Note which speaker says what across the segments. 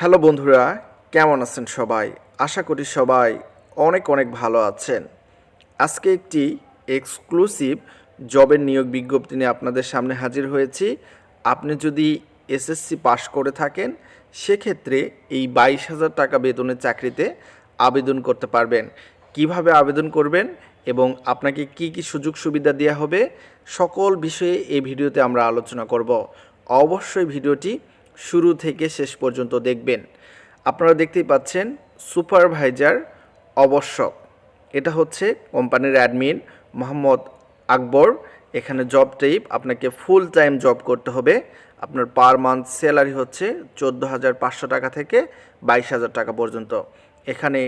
Speaker 1: Hello বন্ধুরা, কেমন আছেন সবাই? আশা করি সবাই অনেক অনেক ভালো আছেন। আজকে একটি এক্সক্লুসিভ জবের নিয়োগ বিজ্ঞপ্তি নিয়ে আপনাদের সামনে হাজির হয়েছি। আপনি যদি এসএসসি পাশ করে থাকেন, সেক্ষেত্রে এই বাইশ হাজার টাকা বেতনের চাকরিতে আবেদন করতে পারবেন। কীভাবে আবেদন করবেন এবং আপনাকে কি কি সুযোগ সুবিধা দেওয়া হবে, সকল বিষয়ে এই ভিডিওতে আমরা আলোচনা করব। অবশ্যই ভিডিওটি শুরু থেকে শেষ পর্যন্ত দেখবেন। আপনারা দেখতেই পাচ্ছেন সুপারভাইজার আবশ্যক এটা হচ্ছে কোম্পানির অ্যাডমিন মোহাম্মদ আকবর। এখানে জব টাইপ, আপনাকে ফুল টাইম জব করতে হবে। আপনার পার মান্থ স্যালারি হচ্ছে চোদ্দ হাজার পাঁচশো টাকা থেকে বাইশ হাজার টাকা পর্যন্ত। এখানে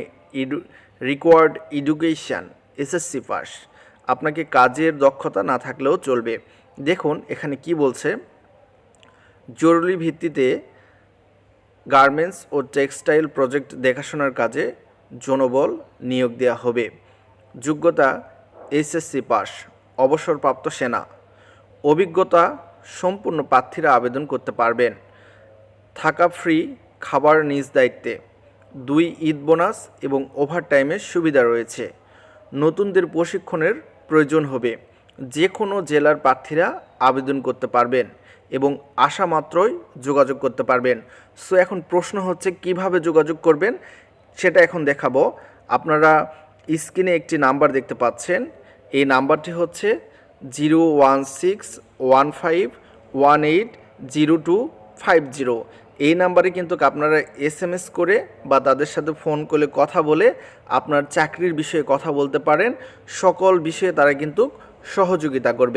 Speaker 1: ইডু, রিকোয়ার্ড এডুকেশান, এসএসসি পাস। আপনাকে কাজের দক্ষতা না থাকলেও চলবে। দেখুন, এখানে কি বলছে? জরুরি ভিত্তিতে গার্মেন্টস ও টেক্সটাইল প্রজেক্ট দেখাশোনার কাজে জনবল নিয়োগ দেওয়া হবে। যোগ্যতা এইচএসসি পাস, অবসরপ্রাপ্ত সেনা, অভিজ্ঞতা সম্পূর্ণ প্রার্থীরা আবেদন করতে পারবেন। থাকা ফ্রি, খাবার নিজ দায়িত্বে, দুই ঈদ বোনাস এবং ওভারটাইমের সুবিধা রয়েছে। নতুনদের প্রশিক্ষণের প্রয়োজন হবে। যে কোনো জেলার প্রার্থীরা আবেদন করতে পারবেন এবং আসা মাত্রই যোগাযোগ করতে পারবেন। সো এখন প্রশ্ন হচ্ছে কীভাবে যোগাযোগ করবেন সেটা এখন দেখাবো। আপনারা স্ক্রিনে একটি নাম্বার দেখতে পাচ্ছেন। এই নাম্বারটি হচ্ছে zero one six one five one eight zero two five zero. এই নাম্বারে কিন্তু আপনারা এস এম এস করে বা তাদের সাথে ফোন করে কথা বলে আপনার চাকরির বিষয়ে কথা বলতে পারেন। সকল বিষয়ে তারা কিন্তু সহযোগিতা করবে।